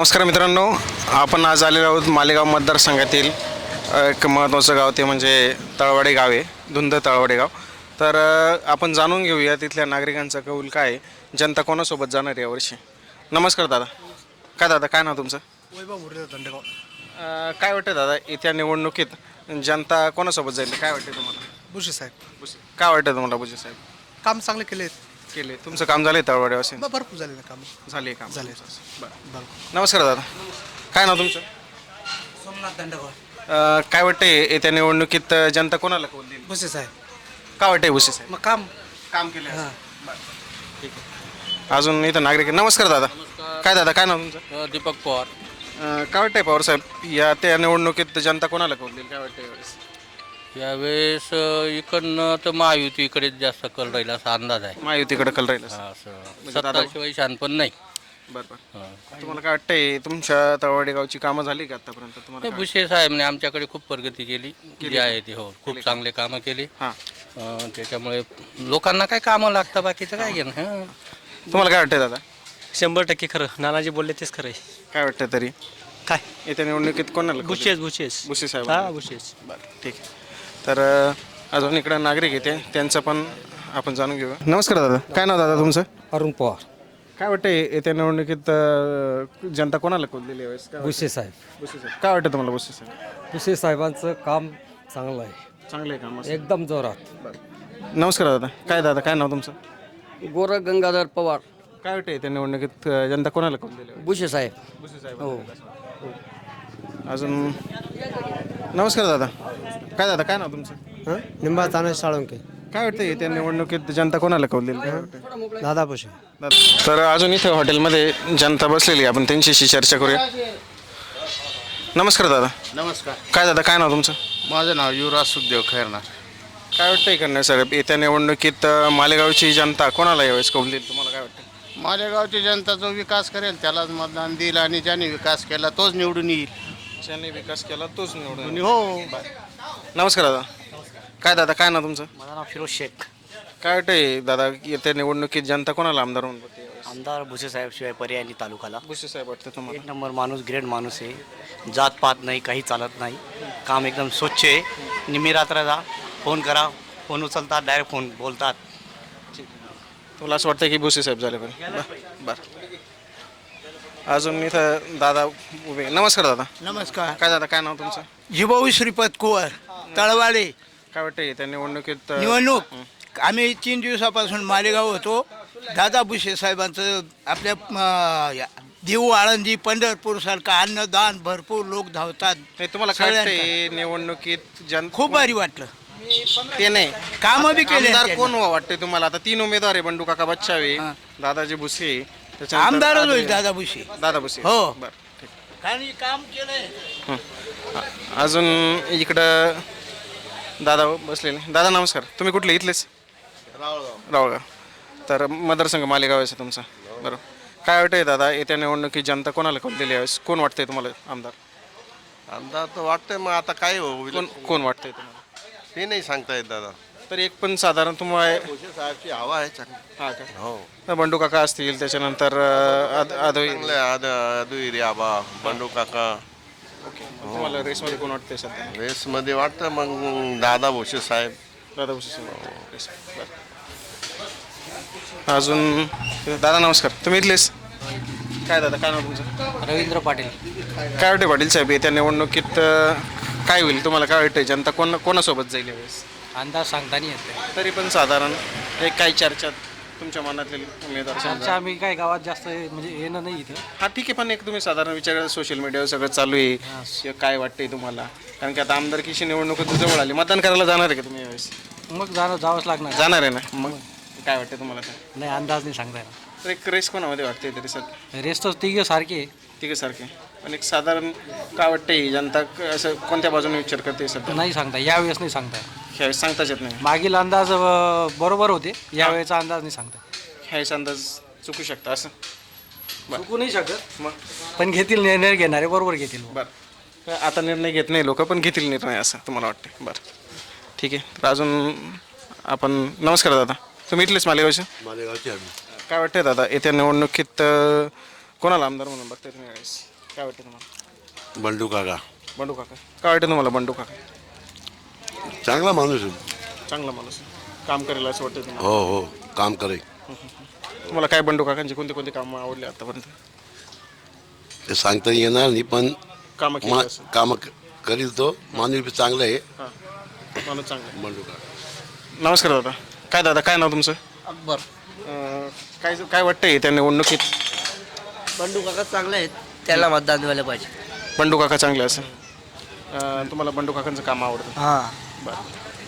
नमस्कार मित्रांनो आपण आज आलेलो आहोत मालेगाव मतदारसंघातील एक महत्त्वाचं गाव ते म्हणजे तळवाडे गाव आहे धुंद तळवाडे गाव. तर आपण जाणून घेऊया तिथल्या नागरिकांचा कौल काय आहे. जनता कोणासोबत जाणार आहे यावर्षी नमस्कार दादा. काय दादा काय नाव तुमचं? वैभव दंडेगाव काय वाटतं दादा येत्या निवडणुकीत जनता कोणासोबत जाईल? काय वाटते तुम्हाला? बुशी साहेब. बुसे काय वाटतं तुम्हाला बुजे साहेब? काम चांगले केले केले. तुमचं काम झालं तळवाड्यावर भरपूर झाले ना काम. झाले काम. झाले बरं. बरं नमस्कार दादा. काय नाव तुमचं? सोमनाथ दंडेगाव अ, काय वाटतंय येत्या निवडणुकीत अ, जनता कोणाला कौल देईल? बुसे साहेब. काय वाटतंय भुसे साहेब? मग काम. काम केले ठीक आहे. अजून इथं नागरिक आहे. नमस्कार दादा. काय दादा काय नाव तुमचं? दीपक पवार. अ, काय वाटतंय पवार साहेब या त्या निवडणुकीत जनता कोणाला कौल देईल? काय वाटतंय यावेळेस? यावेळेस अ, इकडनं तर महायुती इकडे जास्त कल राहील असा अंदाज आहे. महायुतीकडे कल राहील असं. हा, असं. म्हणजे दादा- सत्ताशिवाय शान पण नाही. बरं बरं. हा. तुम्हाला काय वाटतंय तुमच्या तळवाडी गावची कामं झाली का आतापर्यंत? तुम्हाला नाही, काय भुसे साहेबने आमच्याकडे खूप प्रगती केली. जी आहे ती हो. खूप चांगले कामं केली. हां. अ, त्याच्यामुळे लोकांना काय कामं लागतं बाकीचं काय घेणं? हं. तुम्हाला काय वाटतंय दादा? शंभर टक्के खरं. नानाजी बोलले तेच खरं आहे. काय वाटतंय तरी? काय? येत्या निवडणुकीत कोणाला? बुशेस बुशेस भुसे साहेब हा बुशेस बरं ठीक आहे. तर अजून इकडं नागरिक येते त्यांचं पण आपण जाणून घेऊ नमस्कार दादा काय नाव दादा तुमचं? अरुण पवार. काय वाटतंय येत्या निवडणुकीत अ, जनता कोणाला कौल दिली यावेळेस? काय भुसे साहेब. वाटतं? भुसे साहेब. काय वाटतं तुम्हाला भुसे साहेब? भुसे साहेबांचं काम चांगलं आहे. चांगलं आहे काम एकदम जोरात. बरं. नमस्कार दादा काय दादा काय नाव तुमचं? गोरख गंगाधर पवार. काय वाटतं येत्या निवडणुकीत अ, जनता कोणाला कौल दिली बुशे साहेब. भुसे साहेब. अजून नमस्कार दादा. काय दादा काय नाव तुमचं? निंबा ताने साळुंके. काय वाटतं येत्या निवडणुकीत जनता कोणाला कौल काय वाटतंय? दादा बुशे तर अजून इथं हॉटेलमध्ये जनता बसलेली आहे. आपण त्यांच्याशी चर्चा करूया. नमस्कार दादा. नमस्कार. काय दादा काय नाव तुमचं? माझं नाव युवराज सुखदेव खैरनार. काय वाटतंय करणार साहेब? येत्या निवडणुकीत अं, मालेगावची जनता कोणाला यावेळेस कौल देईल? तुम्हाला काय वाटतं मालेगावची जनता जो विकास करेल त्यालाच मतदान देईल आणि ज्याने विकास केला तोच निवडून येईल. ज्यांनी विकास केला तोच निवडून हो. नमस्कार दादा. काय दादा काय नाव तुमचं? माझं नाव फिरोज शेख. काय वाटतंय दादा येत्या निवडणुकीत जनता कोणाला आमदार म्हणून बघते यावेळेस? आमदार भुसे साहेब शिवाय पर्याय नाही तालुक्याला भुसे साहेब वाटतं तुम्हाला? एक नंबर माणूस ग्रेट माणूस आहे. जात पात नाही काही चालत नाही. काम एकदम स्वच्छ आहे. निमी रात्र जा फोन करा फोन उचलतात डायरेक्ट फोन बोलतात. तुला असं वाटतं की भुसे साहेब झाले पाहिजे बरं बरं. अजून इथं दादा उभे. नमस्कार दादा. नमस्कार. काय दादा काय नाव तुमचं? जिभाऊ श्रीपत कुवर तळवाडे. काय वाटतं येत्या निवडणुकीत अं, निवडणूक. आम्ही तीन दिवसापासून मालेगाव होतो. दादा भुसे साहेबांचं आपल्या अं, या- देऊ आळंदी पंढरपूर सारखं अन्नदान भरपूर लोक धावतात. नाही तुम्हाला काय सगळ्यांना. वाटतंय निवडणुकीत जन खूप भारी वाटलं. ते नाही. कामं बी केले आमदार कोण व्हावं वाटतंय तुम्हाला? आता तीन उमेदवार आहे बंडू काका बच्चावे हां. दादाजी भुसे. त्याच्यानंतर आमदारच होईल दादा भुसे दादा भुसे हो. बरं ठीक. कारण काम केलंय. हं. अ- अजून इकडं दादा बसलेले. दादा नमस्कार. तुम्ही कुठले? इथलेच? रावळगाव. तर मतदारसंघ मालेगाव आहे तुमचा. बरोबर काय वाटतंय दादा येत्या निवडणुकीत जनता कोणाला कौल दिली यावेळेस? कोण वाटतंय तुम्हाला आमदार? आमदार तर वाटतंय मग आता काय होईल? कोण कोण वाटतंय तुम्हाला? ते नाही सांगता येत दादा. तर एक पण साधारण तुम्हाला भुसे साहेबची हवा आहे चांगली. हा का? हो. तर बंडू काका असतील त्याच्यानंतर अं, आद- आदोई चांगले आद आबा बंडू काका. तुम्हाला रेसमध्ये कोण वाटतंय सध्या? रेसमध्ये वाटतं मग दादा भोसे साहेब. दादा भुसे रेस बरं. अजून दादा नमस्कार. तुम्ही इथलेच काय दादा काय नाव तुमचं? रवींद्र पाटील. काय वाटते पाटील साहेब येत्या निवडणुकीत अं, काय होईल? तुम्हाला काय वाटतंय? जनता कोण कोणासोबत जाईल यावेळेस? अंदाज सांगता नाही येते तरी पण साधारण एक काही चर्चा तुमच्या मनातील उमेदवार समजा. आम्ही काय गावात जास्त म्हणजे येणं नाही इथं. हा ठीक आहे पण एक तुम्ही साधारण विचार सोशल मीडियावर सगळं चालू आहे. काय वाटतंय तुम्हाला? कारण की आता आमदारकीची निवडणूक जवळ आली. मतदान करायला जाणार आहे का तुम्ही यावेळेस? मग जाणं जावंच लागणार. जाणार आहे ना? मग काय वाटतं तुम्हाला? नाही अंदाज नाही सांगता येणार. तर एक रेस कोणामध्ये वाटते तरी सर? रेस तर तिघ सारखे तिघं सारखे पण एक साधारण काय वाटतंय जनता क- असं कोणत्या बाजूने विचार करते सध्या नाही सांगता यावेळेस नाही सांगता. ह्यावेळेस सांगताच येत नाही. मागील अंदाज अं, बरोबर होते. यावेळेचा अंदाज नाही सांगता. ह्यावेळेस अंदाज चुकू शकता असं? चुकू नाही शकत. मग? पण घेतील निर्णय घेणारे बरोबर घेतील. बरं. आता निर्णय घेत नाही लोक पण घेतील निर्णय असं तुम्हाला वाटते बरं. ठीक आहे. तर अजून आपण नमस्कार दादा. तुम्ही इथलेच मालेगावचे? मालेगावची काय वाटतंय दादा? येत्या निवडणुकीत अं, कोणाला? आमदार म्हणून बघताय तुम्ही यावेळेस काय वाटतं तुम्हाला? बंडू काका. बंडू काका. काय वाटतं तुम्हाला बंडू काका? चांगला माणूस आहे. चांगला माणूस आहे. काम करेल असं वाटतं तुम्हाला? हो हो. काम करे. तुम्हाला काय बंडू काकांची कोणती कोणती कामं आवडली आतापर्यंत? ते सांगता येणार नाही पण कामं केली मा असं काम करील तो. माणूस बी चांगला आहे. हां. माणूस चांगला आहे. बंडू काका. नमस्कार दादा. काय दादा काय नाव तुमचं? अकबर. अं, काय काय वाटतंय त्या निवडणुकीत? बंडू काका चांगले आहेत त्याला मतदान द्यायला पाहिजे. बंडू काका चांगले असं अं, तुम्हाला बंडू काकांचं काम आवडतं. हां. बरं.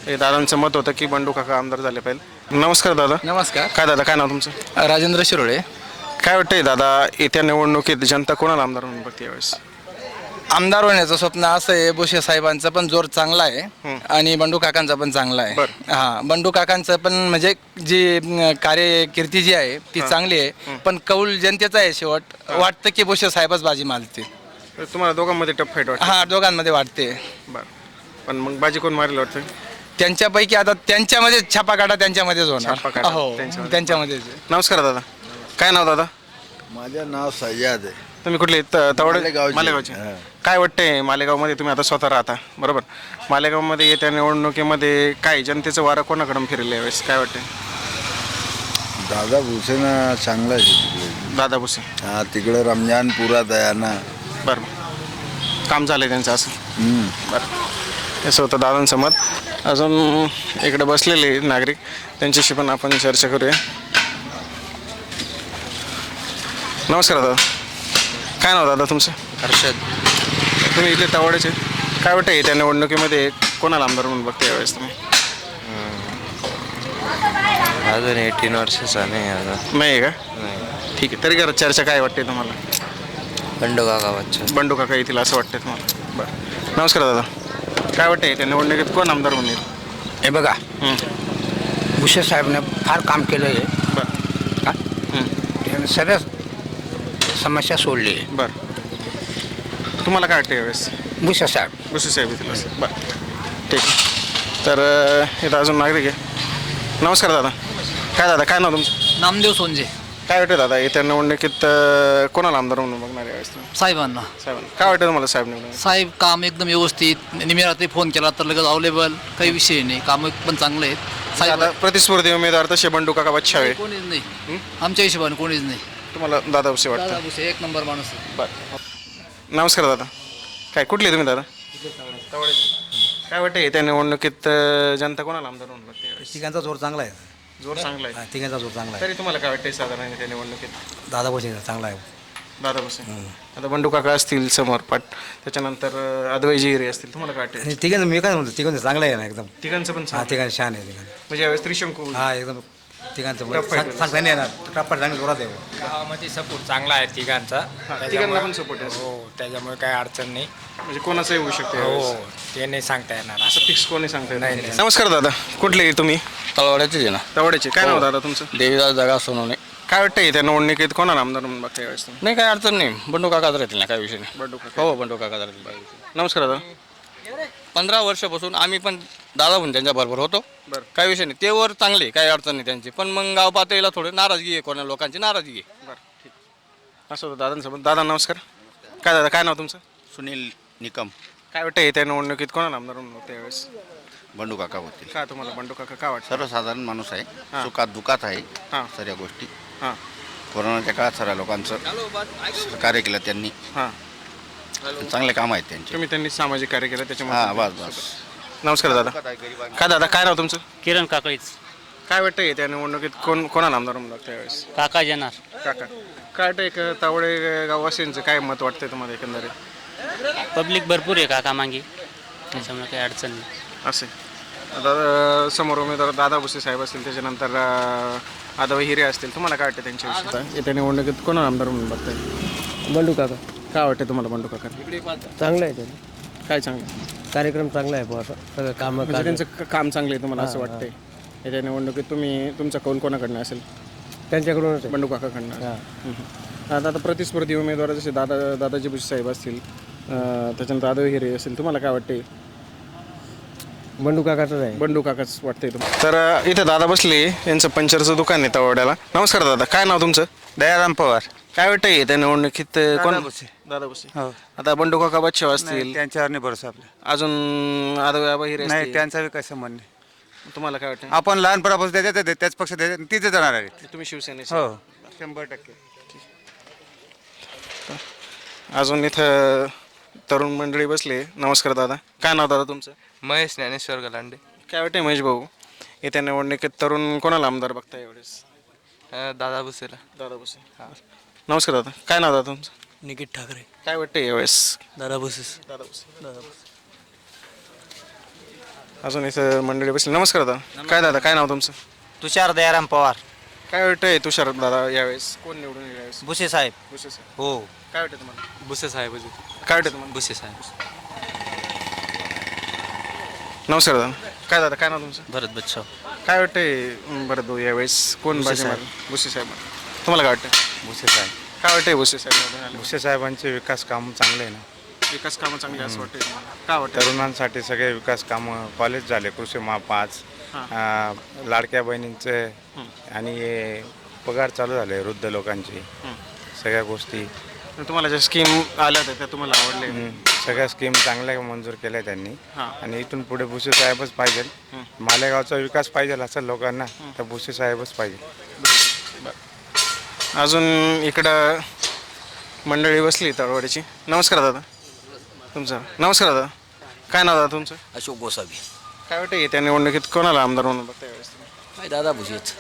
हे दादांचं मत होतं की बंडू काका आमदार झाले पाहिजे. नमस्कार दादा. नमस्कार. काय दादा काय नाव तुमचं? राजेंद्र शिरोळे. काय वाटतंय दादा येत्या निवडणुकीत जनता कोणाला आमदार म्हणून बघते यावेळेस? आमदार होण्याचं स्वप्न असं आहे बुशे साहेबांचा पण जोर चांगला आहे आणि बंडू काकांचा पण चांगला आहे. हा बंडू काकांचं पण म्हणजे जी कार्यकीर्ती जी आहे ती चांगली आहे. पण कौल जनतेचा आहे शेवट. वाटतं की बुशे साहेबच बाजी मारतील. तर तुम्हाला दोघांमध्ये टफ फाईट वाटतं. हा दोघांमध्ये वाटते. बरं. पण मग बाजी कोण मारेल वाटतं? त्यांच्यापैकी आता त्यांच्यामध्ये छापा काढा त्यांच्यामध्येच होणार. हो त्यांच्यामध्ये. त्यांच्यामध्येच. नमस्कार दादा. काय नाव दादा? माझं नाव सह्याद आहे. तुम्ही कुठले? त- तवडे? मालेगावचे. मालेगावचे. हां. काय वाटतंय मालेगावमध्ये? तुम्ही आता स्वतः राहता. बरोबर. मालेगावमध्ये येत्या निवडणुकीमध्ये काय? जनतेचं वारं कोणाकडून फिरलं यावेळेस? काय वाटतंय? दादा भुसेन चांगला आहे तिकडे. दादा भुसे. हा तिकडे रमजानपुरात आहे ना बरं. काम झालंय त्यांचं असं? हम्म. बरं. असं होतं दादांचं मत. अजून इकडे बसलेले नागरिक. त्यांच्याशी पण आपण चर्चा करूया. नमस्कार दादा. काय नाव दादा तुमचं? हर्षद. तुम्ही इथले तवाड्याचे काय वाटतं त्या निवडणुकीमध्ये कोणाला आमदार म्हणून बघते यावेळेस तुम्ही? अजून एटीन वर्षाचा नाही अजून. नाही आहे का ठीक आहे तरी करा चर्चा काय वाटते तुम्हाला? बंडू काका बच्चन. बंडू काका येतील असं वाटतंय तुम्हाला? बरं. नमस्कार दादा. काय वाटतंय त्या निवडणुकीत कोण आमदार म्हणून येईल? हे बघा. हं, भुसे साहेबने फार काम केलं आहे बरं. का? हं, त्याने समस्या सोडली. आहे बरं. तुम्हाला काय वाटतं यावेळेस? भुसे साहेब. बसू साहेब येतील असं. बरं. ठीक आहे. तर अं, इथं अजून नागरिक आहे. नमस्कार दादा. काय दादा काय नाव तुमचं? नामदेव सोनजे. काय वाटतं दादा येत्या निवडणुकीत अं, कोणाला आमदार म्हणून बघणार यावेळेस तुम्ही? साहेबांना. साहेबांना. काय वाटतं तुम्हाला साहेब निवडून? साहेब काम एकदम व्यवस्थित. निम्या रात्री फोन केला तर लगेच अवेलेबल काही विषय नाही. काम पण चांगले आहेत. साहेब आता प्रतिस्पर्धी उमेदवार तसे बंडू काका बच्छावे कोणीच नाही. आमच्या हिशोबाने कोणीच नाही. तुम्हाला दादा उसे दादा वाटतं? भुसे एक नंबर माणूस आहे. बरं. नमस्कार दादा. काय कुठले तुम्ही दादा. काय वाटतं त्या निवडणुकीत अं, जनता कोणाला आमदार म्हणून? तिघांचा जोर चांगला आहे. जोर चांगला आहे. तिघांचा जोर चांगला तरी तुम्हाला काय वाटतंय साधारण त्या निवडणुकीत? दादा भुसे चांगला आहे. दादा बसे आता बंडू काका असतील समोर पाट त्याच्यानंतर अं, अद्वैजी हिरे असतील तुम्हाला काय वाटतं? आणि तिघांचं मी काय म्हणतो तिघांचं चांगलं आहे ना एकदम. तिघांचं पण हा. तिघांचं छान आहे तिघांचं. म्हणजे यावेळेस त्रिशंकू. हा एकदम तिघांचं Tough fight होईल. सांगता नाही येणार. टप्पा चांगली जोरात आहे गावामध्ये सपोर्ट चांगला आहे तिघांचा. तिघांना पण सपोर्ट आहे. हो त्याच्यामुळे काही अडचण नाही. म्हणजे कोणाचंही होऊ शकते हो. ते नाही सांगता येणार. असं फिक्स कोणी सांगता येत नाही. नमस्कार दादा कुठले तुम्ही? तळवाड्याचीच आहे ना. तवड्याचे काय नाव दादा तुमचं? देवीदास जगा सोनवणे. काय वाटतंय त्या निवडणुकीत? कोणाला आमदार म्हणून बघता यावेळेस तुम्ही? नाही काय अडचण नाही. बंडू काकाच राहतील ना काय विषय नाही. बंडू काका. हो बंडू काकाच राहतील. नमस्कार दादा. पंधरा वर्षापासून आम्ही पण दादा म्हणून त्यांच्या बरोबर होतो. बरं. काय विषय नाही. ते वर चांगले काही अडचण नाही त्यांची. पण मग गाव पातळीला थोडी नाराजगी आहे कोणा लोकांची नाराजगी आहे. बरं ठीक. असं होतं दादांसोबत. दादा नमस्कार. काय दादा काय नाव तुमचं? सुनील निकम. काय वाटतंय त्या निवडणुकीत? कोणाला आमदार म्हणून बघता यावेळेस? बंडू काका होतील. काय तुम्हाला? बंडू काका काय वाटतं? सर्वसाधारण माणूस आहे. हां. सुखात दुखात आहे. हां. सर्व गोष्टी. हां. कोरोनाच्या काळात सर्व लोकांचं कार्य केलं त्यांनी. हां. चांगले काम आहेत त्यांचे. तुम्ही त्यांनी सामाजिक कार्य केलं हां त्याच्यामुळे बस बस. नमस्कार दादा. काय दादा काय नाव तुमचं? किरण काकळीच. काय वाटतंय त्या निवडणुकीत? कोण कोणाला आमदार म्हणून बघता यावेळेस? काका येणार. काका. काय वाटतं एक तावडे गाववासींचं काय मत वाटतंय तुम्हाला एकंदरीत? पब्लिक भरपूर आहे काका मागे. त्याच्यामुळे काही अडचण नाही. असे. अं, समोर उमेदवार दादा भुसे साहेब असतील त्याच्यानंतर अं, आदाबाई हिरे असतील. तुम्हाला काय वाटतं त्यांच्याविषयी? येत्या निवडणुकीत कोणाला आमदार म्हणून बघताय? बंडू काका. काय वाटतं तुम्हाला बंडू काका चांगलं आहे त्याचं काय चांगलं? कार्यक्रम चांगला आहे बुवा. सगळं काम म्हणजे त्यांचं क- काम चांगलं आहे तुम्हाला असं वाटतंय? येत्या निवडणुकीत तुम्ही तुमचा कौल कोणाकडनं असेल? त्यांच्याकडूनच आहे. बंडू काकाकडनं. हम्म. आता आता प्रतिस्पर्धी उमेदवार जसे दादा दादाजी भुसे साहेब असतील अं, त्याच्यानंतर आदव हिरे असेल तुम्हाला काय वाटते बंडू काकाच आहे. बंडू काकाच वाटतंय तुम्हाला. तर अं, इथं दादा बसले यांचं पंचरचं दुकान आहे तवड्याला. नमस्कार दादा काय नाव तुमचं? दयाराम पवार. काय वाटतंय येत्या निवडणुकीत कोण. दादा भुसे हो. आता बंडू काका बच्चे असतील? त्यांच्यावर नाही भरोसा आपला. अजून नाही असतील. त्यांचा काही संबंध नाही. तुम्हाला काय वाटतं आपण लहानपणापासून त्याच्यात येते, त्याच पक्ष त्याच्यात तिथे जाणार आहेत तुम्ही शिवसेनेचे. हो. शंभर टक्के. अजून इथं तरुण मंडळी बसले. नमस्कार दादा. काय नाव दादा तुमचं? महेश ज्ञानेश्वर गलांडे. काय वाटतंय महेश भाऊ? येत्या निवडणुकीत तरुण कोणाला आमदार बघता यावेळेस दादा भुसेला. दादा भुसे. नमस्कार दादा काय नाव दादा तुमचं? निकित ठाकरे. काय वाटतंय यावेळेस? दादा भुसेस दादा भुसे अजून इथं मंडळी बसली. नमस्कार दादा. काय दादा काय नाव तुमचं? तुषार दयाराम पवार. काय वाटतंय तुषार दादा यावेळेस? कोण निवडून येईल यावेळेस? भुसे साहेब. भुसे साहेब. हो. काय वाटतं तुम्हाला? भुसे साहेब काय वाटतं तुम्हाला? भुसे साहेब. नमस्कार दादा. काय दादा काय नाव तुमचं? भरत बच्चाव काय वाटतंय अं, बरं भाऊ यावेळेस? कोण बाजी मारेल भुसे साहेब तुम्हाला काय वाटतं? भुसे साहेब. काय वाटतंय भुसे साहेब? भुसे साहेबांचे विकास काम चांगले आहे ना. विकास कामं चांगली असं वाटतंय तुम्हाला. काय वाटतं तरुणांसाठी सगळे विकास कामं कॉलेज झाले कृषी महा पाच अं, लाडक्या बहिणींचे आणि हे पगार चालू झाले वृद्ध लोकांची. सगळ्या गोष्टी. तुम्हाला ज्या स्कीम आल्या होत्या त्या तुम्हाला आवडल्या? हम्म, सगळ्या स्कीम चांगल्या मंजूर केल्या त्यांनी. हां. आणि इथून पुढे भुसे साहेबच पाहिजे मालेगावचा विकास पाहिजे असं लोकांना तर भुसे साहेबच पाहिजे. अजून इकडं मंडळी बसली तळवाडीची नमस्कार दादा. तुमचं? नमस्कार दादा. काय नाव दादा तुमचं? अशोक गोसावी. काय वाटतं येत्या निवडणुकीत कोणाला आमदार म्हणून बघता यावेळेस? काय दादा भुसेच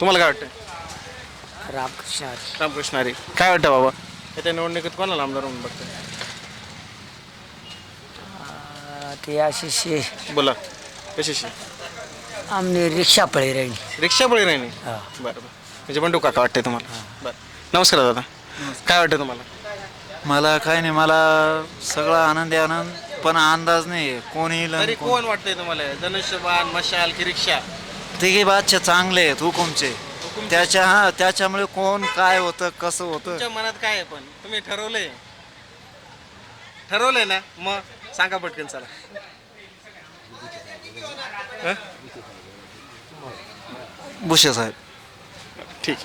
तुम्हाला काय वाटतं रामकृष्ण रामकृष्ण हरी. काय वाटतं बाबा? येत्या निवडणुकीत कोणाला आमदार म्हणून बघताय ते अशी बोला. कशाशी? आमने रिक्षा पळे राहिली. रिक्षा बळी राहिली? बरं बरं. म्हणजे बंडू काका वाटते तुम्हाला? बरं नमस्कार दादा. काय वाटतं तुम्हाला? मला काय नाही मला सगळा आनंद आहे आनंद पण अंदाज नाही कोण येईल तरी कोण वाटतंय तुम्हाला? धनुष्यबाण मशाल की रिक्षा? तिघे बादशा चांगले आहेत हुकुमचे. त्याच्या हा त्याच्यामुळे कोण काय होतं कसं होतं? तुमच्या मनात काय आहे पण? तुम्ही ठरवलंय. ठरवलंय ना? मग सांगा पटकन चला. भुसे साहेब. ठीक.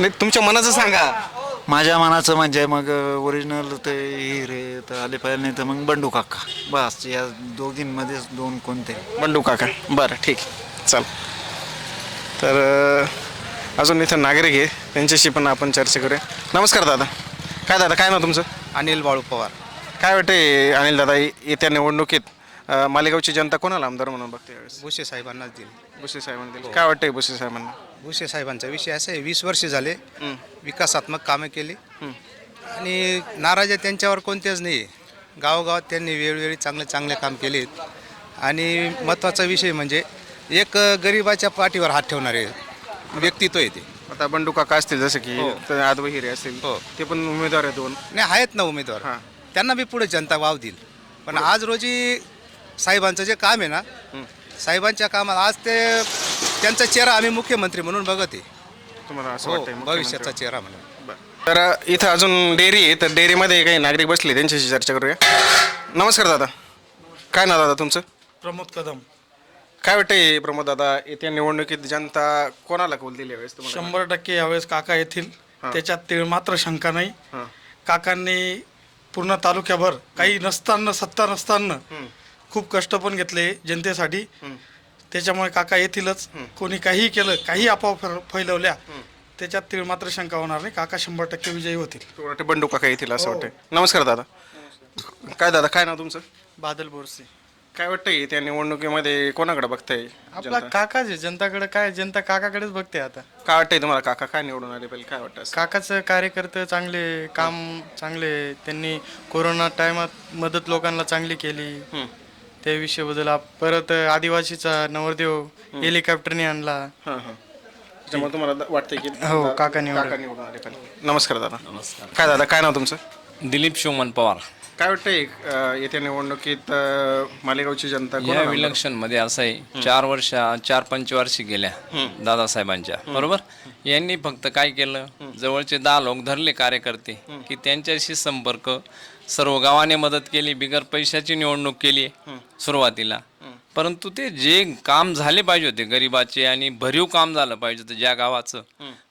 नाही तुमच्या मनाचं सांगा. माझ्या मनाचं म्हणजे मग ओरिजिनल ते हिरे तर आले पाहिजे नाही तर मग बंडू काका. बस या दोघींमध्येच दोन कोणते? बंडू काका. बरं ठीक. चल. तर अं, अजून इथं नागरिक आहे. त्यांच्याशी पण आपण चर्चा करूया. नमस्कार दादा. काय दादा काय नाव तुमचं? अनिल बाळू पवार. काय वाटते अनिल दादा येत्या निवडणुकीत अं, मालेगावची जनता कोणाला आमदार म्हणून बघते यावेळेस? भुसे साहेबांनाच दिले भुसे साहेबांना दिली. काय वाटतंय भुसे साहेबांना? भुसे साहेबांचा विषय असा आहे वीस वर्ष झाले विकासात्मक कामे केली. आणि नाराज त्यांच्यावर कोणतेच नाही गावोगावात त्यांनी वेळोवेळी चांगले चांगले काम केलेत आणि महत्त्वाचा विषय म्हणजे एक गरिबाच्या पाठीवर हात ठेवणारे व्यक्तित्व आहे ते. आता बंडू काका असतील जसं की तर आदव हिरे असतील ते पण उमेदवार आहे दोन. नाही आहेत ना उमेदवार. हां. त्यांना बी पुढे जनता वाव देईल. पण आज रोजी साहेबांचं जे काम आहे ना साहेबांच्या कामात आज ते त्यांचा चेहरा आम्ही मुख्यमंत्री म्हणून बघत आहे. तुम्हाला असं हो, वाटतंय भविष्याचा चेहरा म्हणून. तर इथं अजून डेअरी आहे तर डेअरीमध्ये काही नागरिक बसले त्यांच्याशी चर्चा करूया. नमस्कार दादा. काय ना दादा तुमचं? प्रमोद कदम. काय वाटतंय प्रमोद दादा येत्या निवडणुकीत जनता कोणाला कौल दिली यावेळेस तुम्हाला? शंभर टक्के यावेळेस काका येथील त्याच्यात तीळ मात्र शंका नाही. हां. काकांनी पूर्ण तालुक्याभर काही नसताना सत्ता नसताना खूप कष्ट पण घेतले जनतेसाठी. त्याच्यामुळे काका येथीलच कोणी काहीही केलं काही अफवा फैल- फैलवल्या त्याच्यात तीळ मात्र शंका होणार नाही. काका शंभर टक्के विजयी होतील. वाटतं बंडू काका येतील असं वाटतंय. नमस्कार दादा. काय दादा काय नाव तुमचं? बादल बोरसे. काय वाटतंय येत्या निवडणुकीमध्ये कोणाकडे बघताय आपला जनता? काकाच आहे जनताकडे काय जनता काकाकडेच बघते आता. काय वाटतंय तुम्हाला काका काय निवडून आले पाहिजे काय वाटतं असं? काकाचं कार्यकर्ते चांगले काम चांगले त्यांनी कोरोना टायमात मदत लोकांना चांगली केली. त्या विषयाबद्दल आप- परत आदिवासीचा नवरदेव हेलिकॉप्टरने आणला. हां हां. त्याच्यामुळे तुम्हाला द- वाटतंय की हो, काका निवडून. काका निवडून आले पाहिजे. नमस्कार दादा. नमस्कार. काय दादा काय नाव तुमचं? दिलीप शिवमन पवार. काय वाटतंय अ, येत्या निवडणुकीत अ, मालेगावची जनता या आमदार- इलेक्शनमध्ये असं आहे चार वर्ष चार पंचवार्षिक गेल्या दादासाहेबांच्या. बरोबर? यांनी फक्त काय केलं? जवळचे दहा लोक धरले कार्यकर्ते की त्यांच्याशी संपर्क सर्व गावाने मदत केली बिगर पैशाची निवडणूक केली सुरुवातीला. परंतु ते जे काम झाले पाहिजे होते गरिबाचे आणि भरीव काम झालं पाहिजे होतं ज्या गावाचं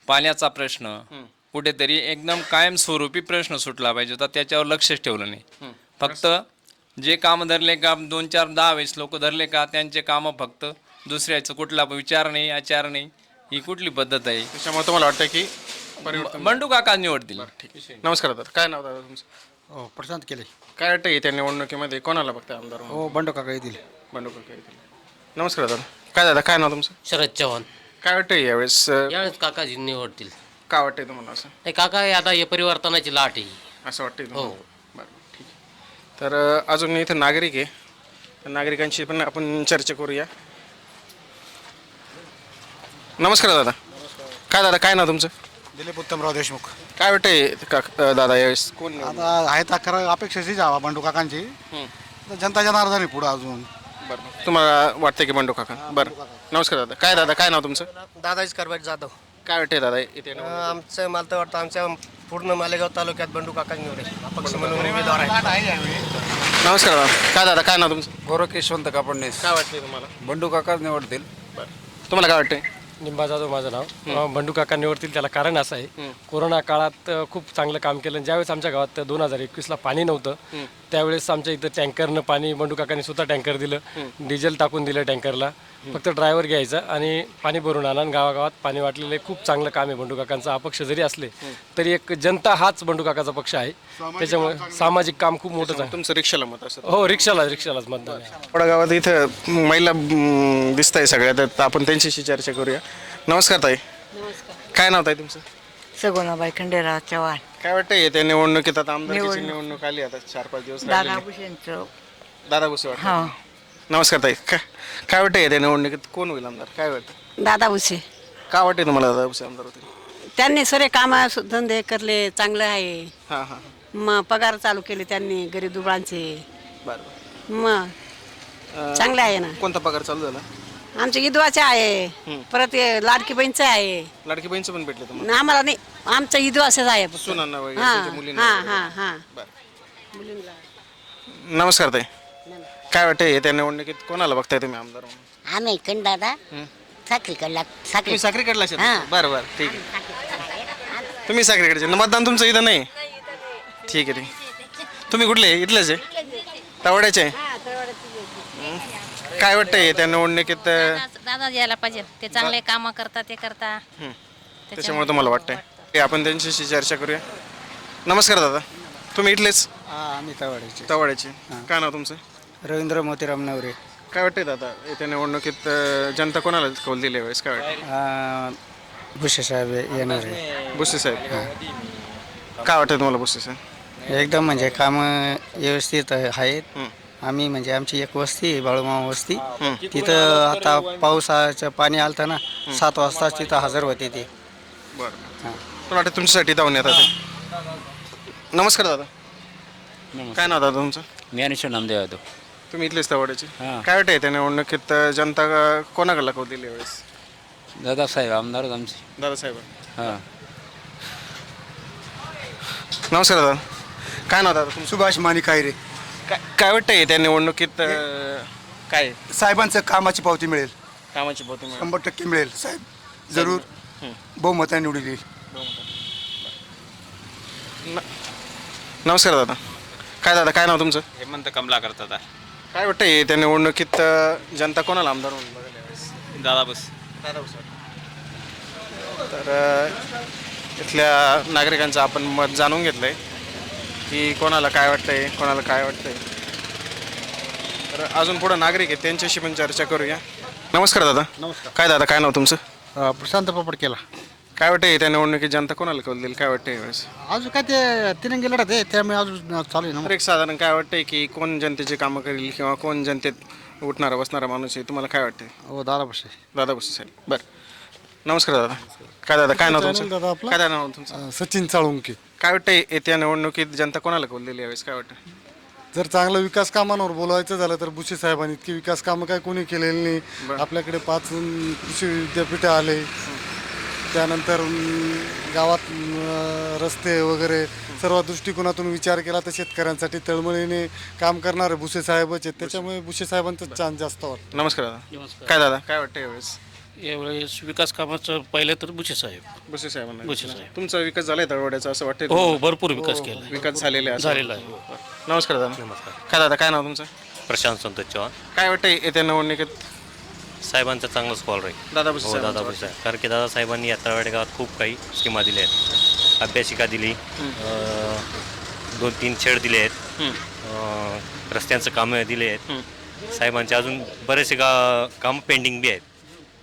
पाण्याचा प्रश्न कुठेतरी एकदम कायमस्वरूपी प्रश्न सुटला पाहिजे होता त्याच्यावर लक्षच ठेवलं नाही. फक्त जे काम धरले का दोन चार दहा वीस लोक धरले का त्यांचे कामं फक्त दुसऱ्याचं कुठला विचार नाही आचार नाही ही कुठली पद्धत आहे? त्याच्यामुळे तुम्हाला वाटतं की बंडू काका निवडतील. नमस्कार दादा काय नाव दादा तुमचं? हो प्रशांत केले. काय वाटतं येत्या निवडणुकीमध्ये कोणाला बघताय आमदार म्हणून? हो बंडू काका येतील. बंडू काका येतील. नमस्कार दादा. काय दादा काय नाव तुमचं? शरद चव्हाण. काय वाटतं यावेळेस अं, यावेळेस काकाजी निवडतील. काय वाटतंय तुम्हाला असं? नाही काका हे आता हे परिवर्तनाची लाट आहे. असं वाटतंय तुम्हाला? हो. बरं ठीक आहे. तर अं, अजून इथं नागरिक आहे. त्या नागरिकांशी पण आपण चर्चा करूया. नमस्कार दादा. काय दादा काय नाव तुमचं? दिलीप उत्तमराव देशमुख. काय वाटतंय का अं, दादा यावेळेस कोण? आता आहे तर खरं अपेक्षाची जावा बंडू काकांची. तर जनताच्या नाराजाने पुढं अजून. बरं तुम्हाला वाटतं की बंडू काका? बरं. नमस्कार दादा. काय दादा काय नाव तुमचं? दादाजी करबाट जाधव. काय वाटतंय दादा इथे अं, आमचं मला तर वाटतं आमच्या पूर्ण मालेगाव तालुक्यात बंडू काका निवडे अपक्ष म्हणून उमेदवार आहे नमस्कार दादा. काय दादा काय नाव तुमचं? गोरख यशवंत कापडणेस काय वाटतंय तुम्हाला? बंडू काकाच निवडतील. तुम्हाला काय वाटतंय? निंबा जाधव माझं नाव बंडू काका निवडतील त्याला कारण असं आहे. कोरोना काळात खूप चांगलं काम केलं. ज्यावेळेस आमच्या गावात दोन हजार एकवीसला पाणी नव्हतं त्यावेळेस आमच्या इथं टँकरनं पाणी बंडू काकांनी सुद्धा टँकर दिलं. डिझेल टाकून दिलं टँकरला. फक्त ड्रायव्हर घ्यायचा आणि पाणी भरून आणा आणि गावागावात पाणी वाटलेलं खूप चांगलं काम आहे बंडू काकांचा. अपक्ष जरी असले तरी एक जनता हाच बंडू काकाचा पक्ष आहे. त्याच्यामुळे सामाजिक काम खूप मोठं आहे तुमचं रिक्षाला मत असतं. हो रिक्षाला रिक्षालाच मतदान आहे. थोड्या गावात इथं महिला दिसत आहे सगळ्या. तर आपण त्यांच्याशी चर्चा करूया. नमस्कार ताई. काय नाव ताई तुमचं? सगुणाबाई खंडेराव चव्हाण. काय वाटतंय त्या निवडणुकीत? आता आमदारकीची निवडणूक. आली. आता चार पाच दिवस दादा. भुसेंचं. दादा भुसे वाटतं? हा. नमस्कार ताई. काय काय वाटतंय त्या निवडणुकीत कोण होईल आमदार? काय वाटतं? दादा भुसे. काय वाटतंय तुम्हाला दादा भुसे आमदार होतील? त्यांनी सरे काम धंदे करले चांगलं आहे. हां हां मग पगार चालू केले त्यांनी गरीब दुबळांचे. बरं मग चांगले आहे ना. कोणता पगार चालू झाला? आमच्या इदवाचे आहे. परत हे लाडकी बहीणचं आहे. लाडकी बहीणचं पण भेटले तुम्हाला? आम्हाला नाही. आमच्या इदवाचेच आहे फक्त. सुनांना वगैरे हा मुलींना हा. हा हा. नमस्कार ताई. काय वाटतंय त्या निवडणुकीत कोणाला बघताय तुम्ही आमदार म्हणून? आम्ही कंड दादा साखरीकडला साखरी तुम्ही साखरीकडला शेत हां. बरं बरं. ठीक आहे. तुम्ही साखरीकडचे. मतदान तुमचं इथं नाही? ठीक आहे ठीक आहे. तुम्ही कुठले? इथलेच आहे? तवड्याचे आहे. हं. काय वाटतंय त्या निवडणुकीत अं, दादा यायला पाहिजे ते चांगले काम करतात ते करता. त्याच्यामुळे तुम्हाला वाटतंय? ते आपण त्यांच्याशी चर्चा करूया. नमस्कार दादा. तुम्ही इथलेच? आम्ही तवाड्याचे तवाड्याचे काय नाव तुमचं? रवींद्र मोतीराम नवरे. काय वाटतंय दादा येत्या निवडणुकीत अं, जनता कोणाला कौल दिली वेळेस? काय वाटतं भुसे साहेब येणार आहे. बुसे साहेब. काय वाटतं तुम्हाला बुसे साहेब? एकदम म्हणजे काम व्यवस्थित आहेत. आम्ही म्हणजे आमची एक वस्ती आहे बाळूमामा वस्ती. तिथं आता पावसाचं पाणी आलतं ना सात वाजता तिथं हजर होते ते. बरं. मला वाटतं तुमच्यासाठी धावून येतात ते. नमस्कार दादा. काय नाव दादा तुमचं? ज्ञानेश्वर नामदेव यादव. तुम्ही इथलेच तवाड्याचे काय वाटतंय त्या निवडणुकीत जनता अं, कोणाकडला कौल दिली वेळेस दादासाहेब आमदार आमचे. दादासाहेब. हां. नमस्कार दादा. काय नाव दादा तुमचं? सुभाष मानी कायरे काय काय वाटतंय त्या निवडणुकीत अं, काय? साहेबांचं कामाची पावती मिळेल. कामाची बहुती मिळेल. शंभर टक्के मिळेल. साहेब जरूर बहुमताने निवडून येईल. नमस्कार दादा. काय दादा काय नाव तुमचं? हेमंत कमला करतात काय वाटतंय त्या निवडणुकीत अं, जनता कोणाला आमदार म्हणून बघायला यावेळेस? दादा बस. दादा भुसे. तर अं, इथल्या नागरिकांचं आपण मत जाणून घेतलंय की कोणाला काय वाटतंय कोणाला काय वाटतंय. तर अजून पुढं नागरिक आहेत त्यांच्याशी पण चर्चा करूया. नमस्कार दादा. नमस्कार. काय दादा काय नाव तुमचं? प्रशांत पोपट केला काय वाटतंय त्या निवडणुकीत जनता कोणाला कौल देईल? काय वाटतंय यावेळेस? अजून काय ते तिरंगी लढत आहे त्यामुळे अजून चालू आहे ना तर एक साधारण काय वाटतंय की कोण जनतेचे कामं करेल किंवा कोण जनतेत उठणारा बसणारा माणूस आहे? तुम्हाला काय वाटतंय? हो दादा भुसे दादा भुसे साहेब. बरं. नमस्कार दादा. काय दादा काय नाव तुमचं दादा आपलं? काय दादा नाव तुमचं? सचिन चाळुंके. काय वाटतंय येत्या निवडणुकीत जनता कोणाला कौल दिली यावेळेस? काय वाटतं जर चांगलं विकास कामांवर बोलायचं झालं तर भुसे साहेबांनी इतकी विकास कामं काय कोणी केलेली नाही. आपल्याकडे पाच अं, कृषी विद्यापीठं आले. त्यानंतर गावात रस्ते वगैरे सर्व दृष्टिकोनातून विचार केला तर शेतकऱ्यांसाठी तळमळीने काम करणारे भुसे साहेबच आहेत. त्याच्यामुळे भुसे साहेबांचं चान्स जास्त वाटतं. नमस्कार दादा. काय दादा काय वाटतं यावेळेस? यावेळेस विकास कामाचं पाहिलं तर बुचे साहेब. बुसे साहेबांना. बुसे साहेब. तुमचा विकास झालाय तळवड्याचा असं वाटतंय हो? भरपूर विकास केला विकास झालेला झालेला वाटतं. आहे नमस्कार दादा. नमस्कार. काय दादा काय नाव तुमचं? प्रशांत संतोष चव्हाण. काय वाटतंय येत्या निवडणुकीत? साहेबांचा चांगलाच कॉल राहील. दादा भुसे हो साहेबांचा दादा भुसे कारण की दादासाहेबांनी या तळवाडे गावात खूप काही स्कीमा दिल्या आहेत. अभ्यासिका दिली. अं, दोन तीन शेड दिले आहेत. अं, रस्त्यांचं कामं दिले आहेत. साहेबांचे अजून बरेचसे गा काम पेंडिंग बी आहेत.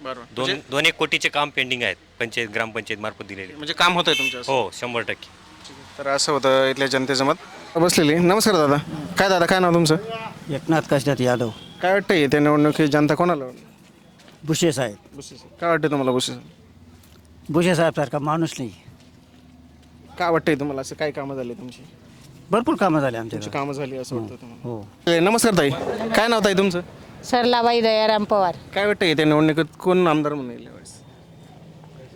बरोबर. दोन म्हणजे- दोन एक कोटीचे काम पेंडिंग आहेत. पंचायत ग्रामपंचायत मार्फत दिलेले. म्हणजे काम होतंय तुमच्या हो शंभर टक्के. तर असं होतं इथल्या जनतेचं मत. बसलेली. नमस्कार दादा. काय दादा काय नाव तुमचं? एकनाथ काशीनाथ यादव. काय वाटतंय त्या निवडणुकीत जनता कोणाला भुसे साहेब. बुसे काय वाटतं तुम्हाला बुसे भुसे साहेबसारखा माणूस नाही. काय वाटतंय तुम्हाला? असं काय कामं झाली तुमची? भरपूर कामं झाले तुमची आमच्या कामं झाली असं वाटतं तुम्हाला? हो. ए, नमस्कार ताई. काय नाव ताई तुमचं? सरलाबाई दयाराम पवार. काय वाटतंय त्या निवडणुकीत? कोण आमदार म्हणून येईल यावेळेस?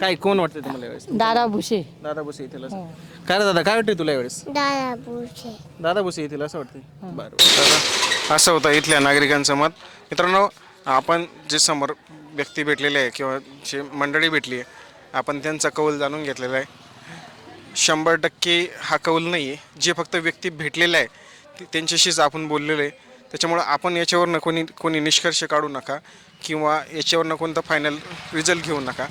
काय कोण वाटतंय तुम्हाला यावेळेस? दादा भुसे. दादा बुसे येतील असं. काय रे दादा काय वाटतंय तुला यावेळेस? दादा भुसे. दादा बुसे येतील असं वाटतंय? बरं तर असं होतं इथल्या नागरिकांचं मत. मित्रांनो आपण जे समोर व्यक्ती भेटलेले आहे किंवा जे मंडळी भेटली आहे आपण त्यांचा कौल जाणून घेतलेला आहे. शंभर टक्के हा कौल नाही आहे. जे फक्त व्यक्ती भेटलेला आहे त्यांच्याशीच आपण बोललेलो आहे. त्याच्यामुळं आपण याच्यावरनं कोणी कोणी निष्कर्ष काढू नका किंवा याच्यावरनं कोणतं फायनल रिझल्ट घेऊ नका.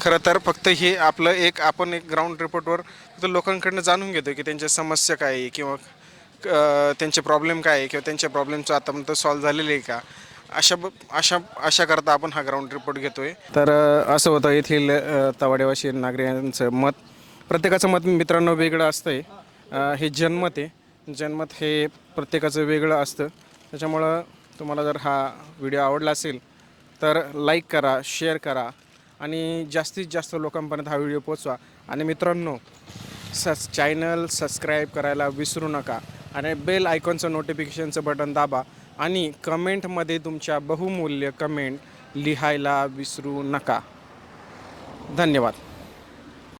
खरं तर फक्त हे आपलं एक आपण एक ग्राउंड रिपोर्टवर फक्त लोकांकडनं जाणून घेतो की त्यांच्या समस्या काय आहे किंवा त्यांचे प्रॉब्लेम काय आहे किंवा त्यांच्या प्रॉब्लेमचं आतापर्यंत सॉल्व्ह झालेले आहे का? अशा ब अशा अशा करता आपण हा ग्राउंड रिपोर्ट घेतोय. तर असं होतं येथील तवाडेवाशी तवाडेवासी नागरिकांचं मत प्रत्येकाचं मत मित्रांनो वेगळं असतंय. आहे हे जनमत आहे. जनमत हे प्रत्येकाचं वेगळं असतं. त्याच्यामुळं तुम्हाला जर हा व्हिडिओ आवडला असेल तर लाईक करा शेअर करा आणि जास्तीत जास्त लोकांपर्यंत हा व्हिडिओ पोचवा आणि मित्रांनो सस चॅनल सबस्क्राईब करायला विसरू नका आणि बेल आयकॉनचं नोटिफिकेशनचं बटन दाबा. आणि कमेंटमध्ये तुमच्या बहुमूल्य कमेंट लिहायला विसरू नका. धन्यवाद.